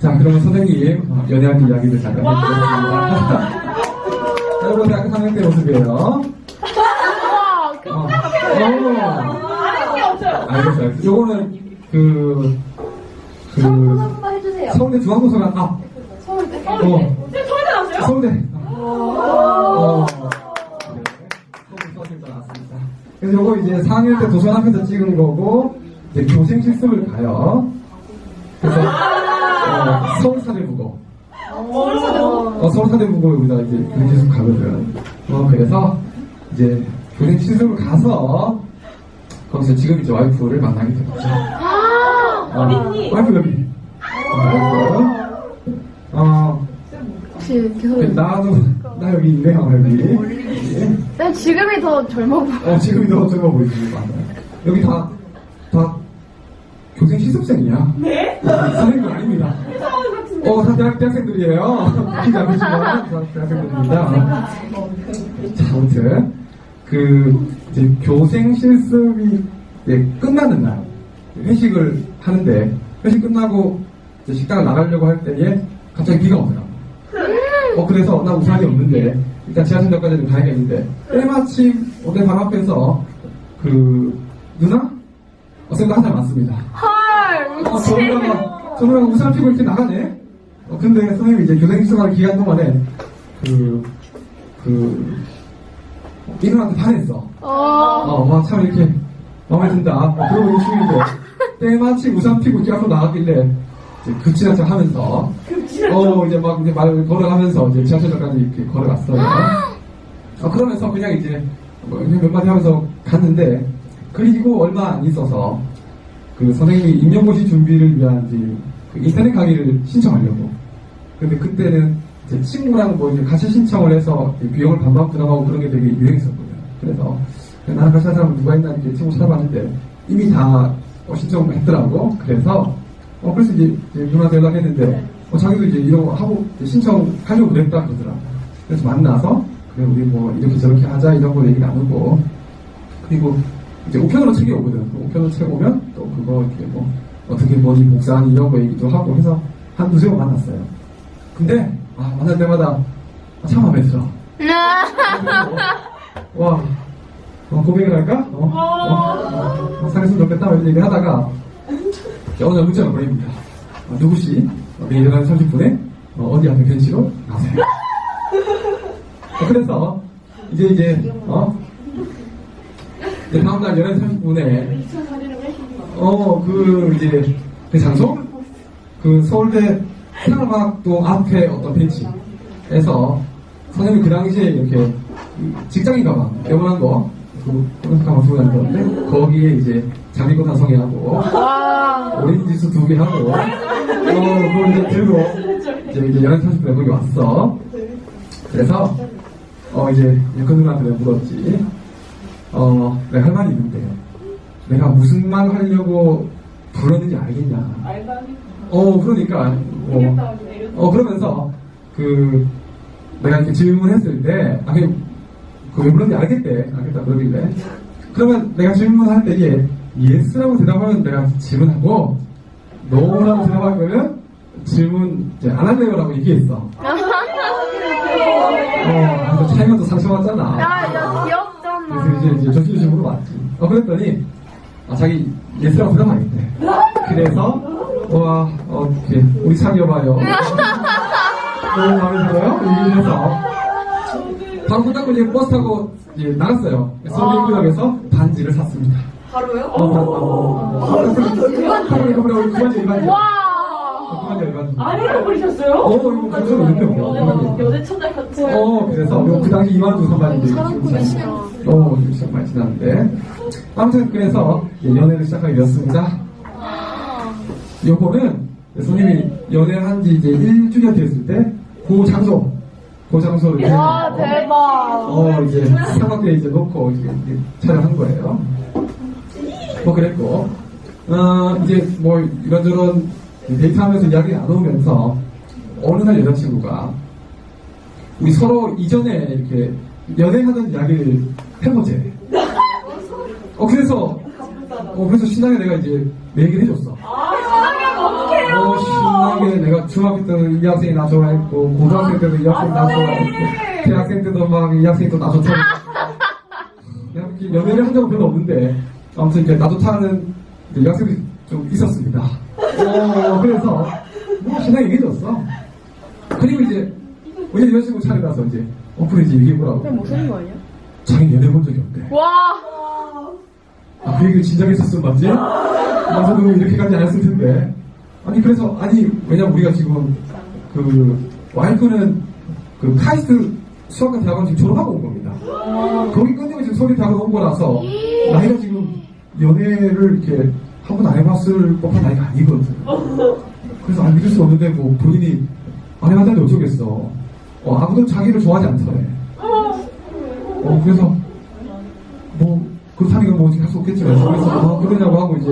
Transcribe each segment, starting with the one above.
자, 그러면 선생님, 어, 연애학기 이야기를 잠깐 해드리겠습니다. 자, 여러분, 대학교 3학년 때 모습이에요. 와, 그, 어, 어, 아는 게 없어요. 알겠어요. 요거는, 그, 그, 한번 해주세요. 서울대 중앙도서관 앞. 서울대. 어, 선생님 서울대 나왔어요? 서울대. 어. 네. 서울대 서울대 나왔습니다. 그래서 요거 이제 4학년 때 도서관 앞에서 찍은 거고, 이제 교생 실습을 가요. 그래서, 어, 서울사대국어. 어, 서울사대국어 여기다 이제 교생 실습 가거든. 어, 그래서 이제 교생 실습을 가서, 거기서 지금 이제 와이프를 만나게 된 거죠. 어? 와이프 여기. 어, 와이프. 어, 혹시 계속. 나도, 나 여기 있네 요, 여기. 예. 난 지금이 더 젊어 보여. 어, 지금이 더 젊어 보이지, 맞아요. 여기 다, 다 실습생이야. 네? 선생님 아닙니다. 어, 다 대학, 대학생들이에요. 키작으지만 다 대학생들입니다. 자, 아무튼, 그, 이제 교생 실습이 이제 끝나는 날, 회식을 하는데, 회식 끝나고 이제 식당을 나가려고 할 때에 갑자기 비가 오더라고. 어, 그래서 나 우산이 없는데, 일단 지하철역까지 좀 가야겠는데, 때마침 어내 방 앞에서 그, 누나? 어, 쌤도 한살 많습니다. 헐, 어, 전우라가, 전우라가 우산을 피고 이렇게 나가네? 어, 근데 선생님이 이제 교생수습하는 기간 동안에, 그, 그, 이누한테 반했어. 어. 어, 와, 참 이렇게 마음에 든다. 어, 그러고 중인데, 때마침 우산 피고 이렇게 앞으로 나가길래, 이제 급지나 척 하면서, 어, 이제 막 이제 말 걸어가면서 이제 지하철역까지 이렇게 걸어갔어요. 어, 그러면서 그냥 이제 뭐 그냥 몇 마디 하면서 갔는데, 그리고 얼마 안 있어서, 그 선생님이 임용고시 준비를 위한 이제 그 인터넷 강의를 신청하려고. 근데 그때는 제 친구랑 뭐 이제 같이 신청을 해서 이 비용을 반반 들어가고 그런 게 되게 유행했었거든요. 그래서 나랑 같이 한 사람 누가 있나 이렇게 친구 찾아봤는데 이미 다 어, 신청을 했더라고. 그래서 어 그래서 이제, 이제 누나한테 연락했는데 어, 자기도 이제 이런 거 하고 신청하려고 그랬다 그러더라고. 그래서 만나서 그래 우리 뭐 이렇게 저렇게 하자 이런 거 얘기 나누고 그리고 이제 우편으로 책이 오거든. 그 우편으로 책 오면 또 그거 이렇게 뭐 어떻게 뭐니 복사하니 이런 거 얘기도 하고 해서 한 두세 번 만났어요. 근데 아, 만날 때마다 아, 참 마음에 들어. 와, 어, 고백을 할까? 어, 어, 어, 사귀었으면 좋겠다 이런 얘기 하다가 어느 날 문자가 보냅니다. 어, 누구시? 어, 내일 11시 30분에 어, 디 앞에 벤치로 나오세요. 어, 그래서 이제 이제 어 다음 날 11시 30분에 어, 그, 이제, 그 장소? 그 서울대 생활과학동 앞에 어떤 벤치에서 선생님이 그 당시에 이렇게 직장인 가방, 영원한 거, 그, 그런 가방 두고 다니던데, 거기에 이제 장미꽃 한 송이 하고, 와. 오렌지 주스 두개 하고, 어, 그걸 이제 들고, 이제, 이제 11시 30분에 거기 왔어. 그래서, 어, 이제, 그 누나한테 물었지. 어, 내가 할 말이 있는데, 내가 무슨 말 하려고 불렀는지 알겠냐. 알바니? 어, 그러니까, 어. 내려. 어, 그러면서, 그, 내가 이렇게 질문했을 때, 아, 그, 그왜 불렀는지 알겠대. 알겠다, 그러길래. 그러면 내가 질문할 때에, 예스라고 대답하면 내가 질문하고, 노라고 대답할 거면, 질문 이제 안 할래요라고 얘기했어. 어, 그래서 차이가 또 상처받잖아. 귀엽잖아. 이제, 이제 전시주식으로 왔지. 어, 그랬더니, 아, 자기 예스라고 대답하겠대. 그래서, 와, 어, 이렇게, 우리 사귀어봐요. 너무 마음에 들어요? 얘기해서. 바로 끝나고 이제 버스 타고 이제 나갔어요. 서울대교역에서 반지를 샀습니다. 바로요? 어, 어, 어. 어, 그래, 그래, 우리 그만지 일반지. 와. 그만지 일반지. 아니라고 그러셨어요? 어, 이거 무슨 이렇게 여대, 여대 천재 같은. 어, 그래서 요- 그 당시 2만 두 선반인데 사랑꾼이 심해. 어, 좀 시간 많이 지났는데 아무튼 그래서 연애를 시작하게 되었습니다. 요거는 손님이 연애한 지 이제 1주년 됐을 때 그 장소, 그 장소를 이제 와, 대박. 어, 이제 삼각대 이제 놓고 이제, 이제 촬영한 거예요. 뭐 그랬고, 어, 이제 뭐 이런저런 데이트하면서 이야기 나누면서 어느 날 여자친구가 우리 서로 이전에 이렇게 연애하던 이야기를 해보재. 어, 그래서, 어, 그래서 신나게 내가 이제 내 얘기를 해줬어. 아, 중학교 때도 이 학생이 나 좋아했고 고등학생 때도 이 학생이 나 좋아했고 대학생 때도 막 이 학생이 또 나 좋다고 이렇게 연애를 한 적은 별로 없는데 아무튼 이제 나 좋다는 이제 이 학생들이 좀 있었습니다. 어, 그래서 뭐 신나게 얘기해줬어. 그리고 이제 어제 여자친구 차례 가서 이제 어플에 이제 얘기해보라고. 무슨 거예요? 자기 연애 본 적이 없대. 와. 아, 그 얘기를 진작에 했었으면 맞지? 나서도 이렇게까지 안 했을 텐데. 아니, 그래서, 아니, 왜냐면 우리가 지금, 그, 와이프는 그 카이스트 수학과 대학원 지금 졸업하고 온 겁니다. 거기 끝내고 지금 서울대 대학원 온 거라서, 나이가 지금 연애를 이렇게 한 번 안 해봤을 법한 나이가 아니거든. 그래서 안 믿을 수 없는데, 뭐, 본인이 안 해봤다는데 어쩌겠어. 어, 아무도 자기를 좋아하지 않더래. 어, 그래서, 뭐, 그렇다니까 뭐, 할수 없겠지만, 그래서, 아, 그러냐고 하고, 이제,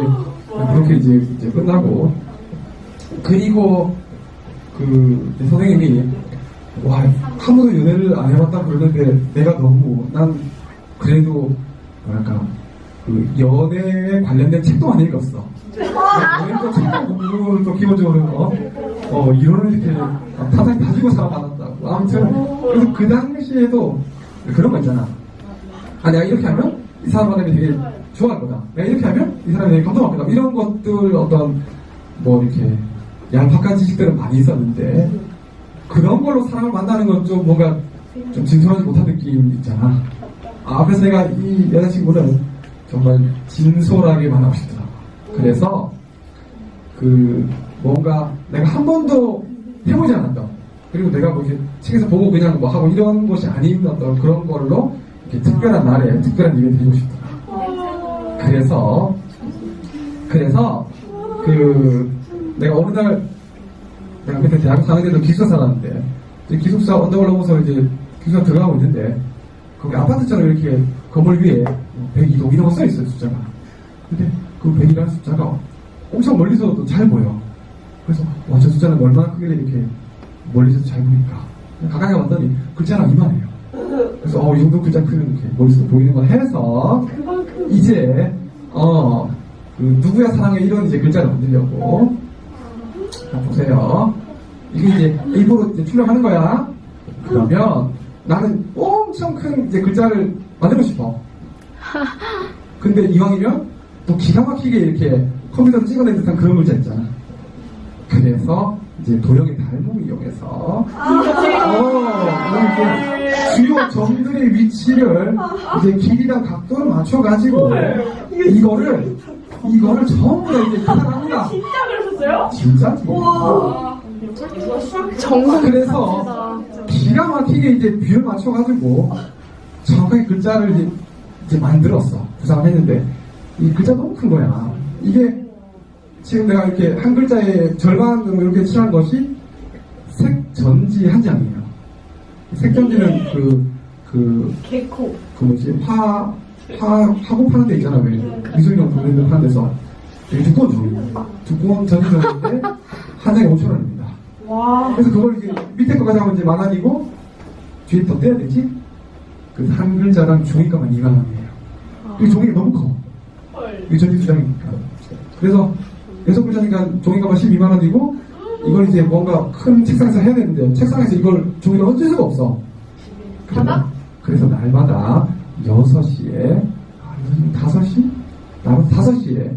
그렇게 이제, 이제 끝나고, 그리고, 그, 선생님이, 와, 한 번도 연애를 안 해봤다 그러는데, 내가 너무, 난, 그래도, 뭐랄까, 그, 연애에 관련된 책도 안 읽었어. 연애 또 책도 공부를 또 기본적으로, 어, 어, 이론을 이렇게, 타닥 다지고 살아봤다고. 아무튼, 그래서 그 당시에도, 그런 거 있잖아. 아, 내가 이렇게 하면 이 사람한테 되게 좋아할 거다. 내가 이렇게 하면 이 사람이 되게 감동할 거다. 이런 것들 어떤 뭐 이렇게 양박한 지식들은 많이 있었는데 그런 걸로 사람을 만나는 건 좀 뭔가 좀 진솔하지 못한 느낌 있잖아. 아, 그래서 내가 이 여자친구는 정말 진솔하게 만나고 싶더라고. 그래서 그 뭔가 내가 한 번도 해보지 않았던 그리고 내가 뭐 이렇게 책에서 보고 그냥 뭐 하고 이런 것이 아닌 어떤 그런 걸로 이렇게 특별한 날에 특별한 이벤트 해주고 싶더라. 그래서 그래서 그 내가 어느 날 내가 그때 대학 4학년에도 기숙사 살았는데 기숙사 언덕을 넘어서 이제 기숙사 들어가고 있는데 거기 아파트처럼 이렇게 건물 위에 102동 이런 거 써있어요 숫자가 근데 그 100이라는 숫자가 엄청 멀리서도 잘 보여 그래서 와 저 숫자는 얼마나 크길래 이렇게 멀리서 잘 보니까 가까이 왔더니 글자랑 이만해요 그래서 어, 이 정도 글자 크면 이렇게 머릿속에 보이는 거 해서 이제 어, 그 누구야 사랑해 이런 이제 글자를 만들려고 자, 보세요. 이게 이제 일부러 이제 출력하는 거야. 그러면 나는 엄청 큰 이제 글자를 만들고 싶어. 근데 이왕이면 또 기가 막히게 이렇게 컴퓨터로 찍어낸 듯한 그런 글자 있잖아. 그래서 이제 도형의 닮음을 이용해서 어, 이렇게 주요 점들의 위치를 이제 길이랑 각도를 맞춰가지고 이거를 이거를 전부 다 이제 계산합니다. 진짜 그러셨어요? 진짜지. 정성. 그래서 기가 막히게 이제 비를 맞춰가지고 정확하게 글자를 이제, 이제 만들었어. 구상을 했는데 이 글자 너무 큰 거야. 이게 지금 내가 이렇게 한 글자의 절반 정도 이렇게 칠한 것이 색전지 한 장이에요. 색전지는 그, 그, 개코. 그 뭐지, 화, 화, 화고 파는 데 있잖아, 왜. 미술용 부르는 파는 데서. 되게 두꺼운 종이. 두꺼운 전지전인데, 한 장에 5천원입니다. 와. 그래서 그걸 이제 밑에 거까지 하면 이제 만 원이고, 뒤에 더 떼야 되지? 그 한 글자당 종이값만 2만 원이에요. 이 종이가 너무 커. 헐. 이 전지 두 장이니까. 그래서 여섯 글자니까 종이값만 12만 원이고, 이걸 이제 뭔가 큰 책상에서 해야 되는데, 책상에서 이걸 종이를 얹을 수가 없어. 그래서, 그래서 날마다 6시에, 아, 5시? 나는 5시에,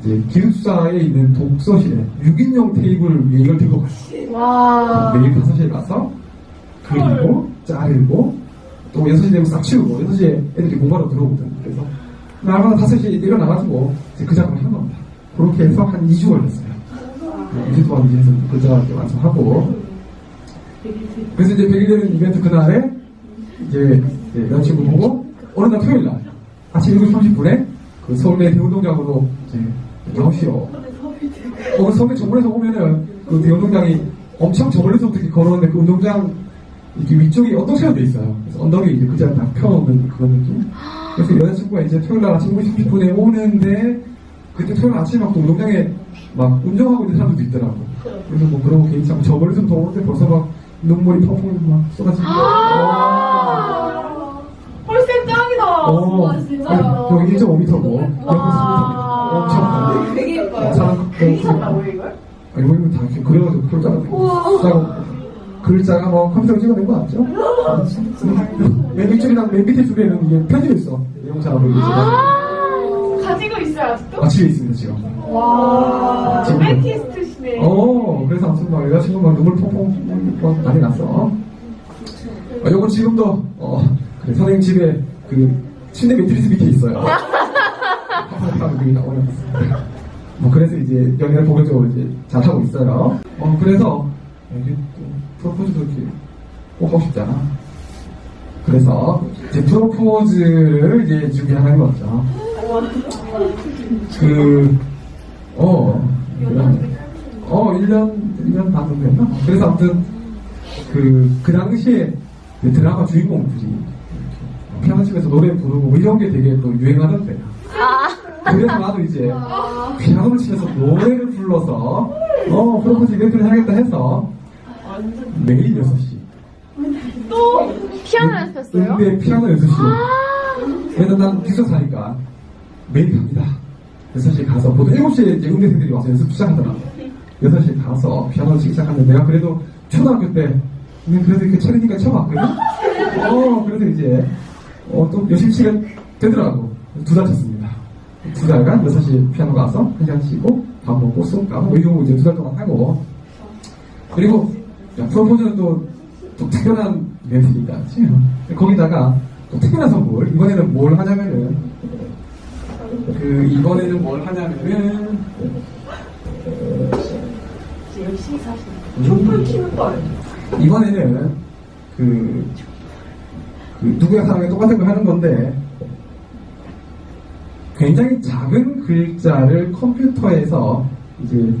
이제 기숙사에 있는 독서실에 6인용 테이블 위에 이걸 들고 갔어. 와. 매일 5시에 가서 그리고 자르고 또 6시 되면 싹 치우고 6시에 애들이 공부하러 들어오거든. 그래서 날마다 5시에 일어나가지고 그 작업을 한 겁니다. 그렇게 해서 한 2주 걸렸어요. 2주 동안 이제 글자 이렇게 완성하고 그래서 이제 100일 되는 이벤트 그날에 이제 이제 여자친구 보고 어느 날 토요일 날 아침 7시 30분에 그 서울대 대운동장으로 이제 나오시오. 어, 그 서울대 정문에서 보면은 그 대운동장이 엄청 저 멀리서부터 이렇게 걸어오는데 그 운동장 이렇게 위쪽이 언덕처럼 돼 있어요. 그래서 언덕에 이제 그자를 딱 펴놓는 그런 느낌. 그래서 여자친구가 이제 토요일 날 아침 7시 30분에 오는데 그때 토요일 아침에 막또 운동장에 막 운동하고 있는 사람들도 있더라고. 그래서 뭐 그런 거 괜찮고 저 멀리서부터 오는데 벌써 막 눈물이 펑펑 막 쏟아지고. 어. 헐쌤 짱이다. 어, 진짜. 여기 1.5m고, 여기 3m. 엄청 큰데. 되게 예뻐요. 샀다고 이걸? 아, 이거 다 이렇게 그려가지고 글자가 글자가 뭐 컴퓨터로 찍어낸 거 맞죠? 맨 밑줄이랑 맨 밑에 줄에는 이게 편지가 있어 내용사하고 이게 가지고 있어요, 아직도? 아 집에 있습니다 지금 와. 지금. 아이티스트시네. 어, 그래서 아무튼 막 여자친구 막 눈물 퐁퐁 막 난리 났어. 어, 요건 지금도, 어, 그래, 선생님 집에 그 침대 매트리스 밑에 있어요. 그게 나오는 뭐, 그래서 이제 연애를 본격적으로 이제 잘 하고 있어요. 어, 그래서, 이게 또 프로포즈도 이렇게 꼭 하고 싶잖아. 그래서 이제 프로포즈를 이제 준비하는 거죠. 그, 어, 그런- 어, 1년, 1년 반 정도 됐나? 그래서 아무튼, 그, 그 당시에 그 드라마 주인공들이 이렇게 피아노 치면서 노래 부르고 뭐 이런 게 되게 또 유행하던 때야. 그래서 나도 이제 피아노를 치면서 노래를 불러서, 어, 프로포즈 이벤트를 하겠다 해서 매일 6시. 피아노 연습했어요? 근데 피아노 6시. 왜냐면 난 기숙 사니까 매일 갑니다. 6시에 가서 보통 7시에 이제 음대생들이 와서 연습 시작하더라. 6시에 가서 피아노를 치기 시작하는데 내가 그래도 초등학교 때 근데 그래도 이렇게 체르니까 쳐봤거든? 어, 그래서 이제 어, 또 열심히 치게 되더라고. 두 달 쳤습니다. 두 달간 6시에 피아노 가서 한 시간 치고 밥 먹고 수업 가고 뭐 이러고 이제 두 달 동안 하고 그리고 야, 프로포즈는 또, 또 특별한 이벤트니까 그치? 거기다가 또 특별한 선물 이번에는 뭘 하냐면은 그 이번에는 뭘 하냐면은 열심히. 촛불 키는 거? 이번에는 그, 그 누구의 사랑에 똑같은 걸 하는 건데 굉장히 작은 글자를 컴퓨터에서 이제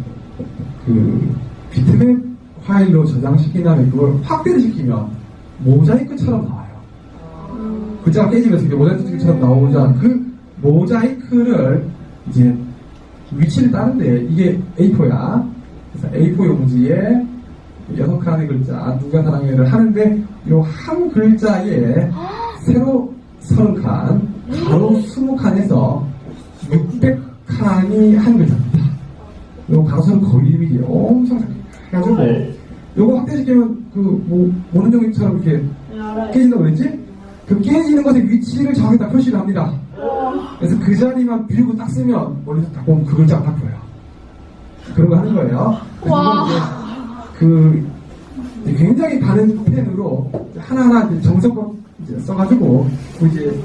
그 비트맵 파일로 다음에 그걸 확대를 시키면 모자이크처럼 나와요. 글자가 깨지면서 모자이크처럼 나오자 그 모자이크를 이제 위치를 따는데 이게 A4야. 그래서 A4 용지에 여섯 칸의 글자 누가 사랑해를 하는데 요한 글자에 세로 서른 칸, 가로 스무 칸에서 600칸이 한 글자입니다. 요 가로수는 거의 1mm 엄청 작게 해가지고 요거 확대시키면 그뭐 모는 종이처럼 이렇게 깨진다고 그랬지? 그 깨지는 것의 위치를 정확히 표시를 합니다. 그래서 그 자리만 비우고 딱 쓰면 머리에서 딱 보면 그 글자가 딱 보여요. 그런 거 하는 거예요. 그 굉장히 다른 펜으로 하나하나 정성껏 써가지고 그 이제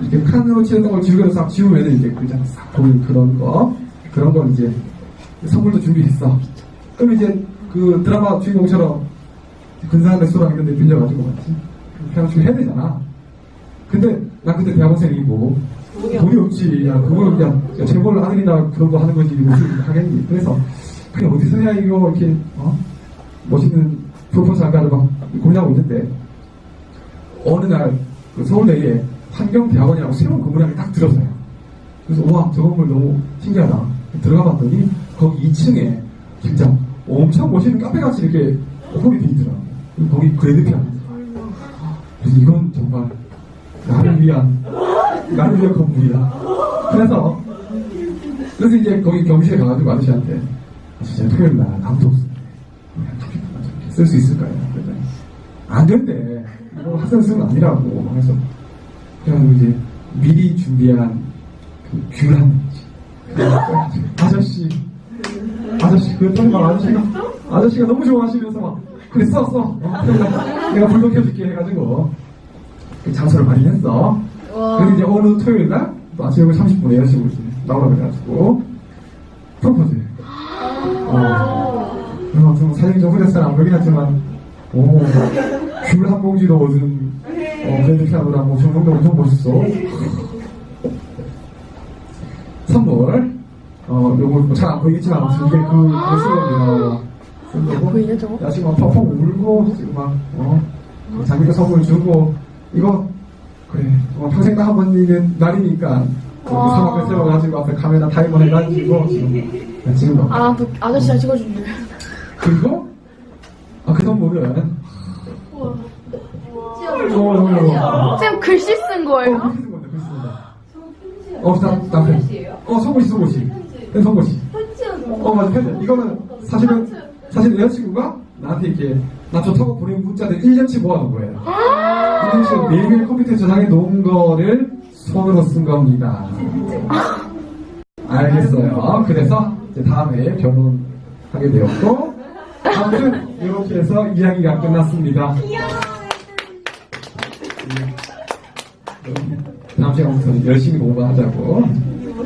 이렇게 칸으로 치는 걸 지우개로 싹 지우면 이제 글자가 싹 보이는 그런 거 그런 걸 이제 선물도 준비했어. 그럼 이제 그 드라마 주인공처럼 근사한 레스토랑 이런 데 빌려가지고? 피아노 치고 해야 되잖아. 근데 나 그때 대학원생이고 돈이 없지. 야 그걸 그냥 야, 재벌 아들이나 그런 거 하는 거지 무슨 하겠니? 그래서 그냥 어디서 해야 이거 이렇게 어? 멋있는 프로포즈 할까를 막 고민하고 있는데 어느 날 그 서울대에 환경대학원이라고 새로운 건물이 딱 들었어요. 그래서 와저 건물 너무 신기하다. 들어가 봤더니 거기 2층에 진짜 엄청 멋있는 카페같이 이렇게 홀이. 그리고 거기 그래드 피아노. 그래서 이건 정말 나를 위한 나를 위한 건물이다. 그래서 그래서 이제 거기 경실에 가가지고 아저씨한테 아, 진짜 토요일 날 아무도 그냥 좀쓸수 있을까요? 안 된대. 이거 학생 쓰는 거 아니라고. 그래서 그래가지고 이제 미리 준비한 그 귤한 아저씨 아저씨 그랬더니 막 아저씨가. 아저씨가 너무 좋아하시면서 막 그래 써써 어, 내가 불도 켜줄게 해가지고. 그 장소를 마련했어. 그래서 이제 어느 토요일 날또 아침 30분에 여자친구 나오라 그래가지고 프로포즈. 어, 그래서 좀 사진이 좀 흐렸어요. 안 보긴 하지만. 오 귤한 봉지도 얻은 어, 그랜드 피아노랑 뭐 조명도 엄청 멋있어. 선물 어 요거 뭐잘안 보이겠지만 아무튼 이게 그 거고 보이네, 저거? 야 지금 막 펑펑 울고 지금 막어 자기가 선물 주고 이거 그래 어, 평생 다한 번이는 날이니까 와. 사막을 세워가지고 앞에 카메라 타이머 해가지고 지금 야, 지금 막 아, 그 아저씨가 찍어준대. 그리고 아 그 선물은 어, 어, 어, 쌤 글씨 쓴 거예요? 어, 글씨 쓴 건데, 글씨 쓴 건데. 어, 나, 나, 어, 성고시, 성고시. 네, 성고시. 어, 맞아, 팬들. 이거는 사실은, 사실 여자친구가 나한테 이렇게, 나 좋다고 보낸 문자들 1년치 모아놓은 거예요. 1년치 매일매일 컴퓨터에 저장해 놓은 거를 손으로 쓴 겁니다. 알겠어요. 그래서 이제 다음에 결혼하게 되었고, 아무튼 이렇게 해서 이야기가 끝났습니다. 다음 시간부터 열심히 공부하자고.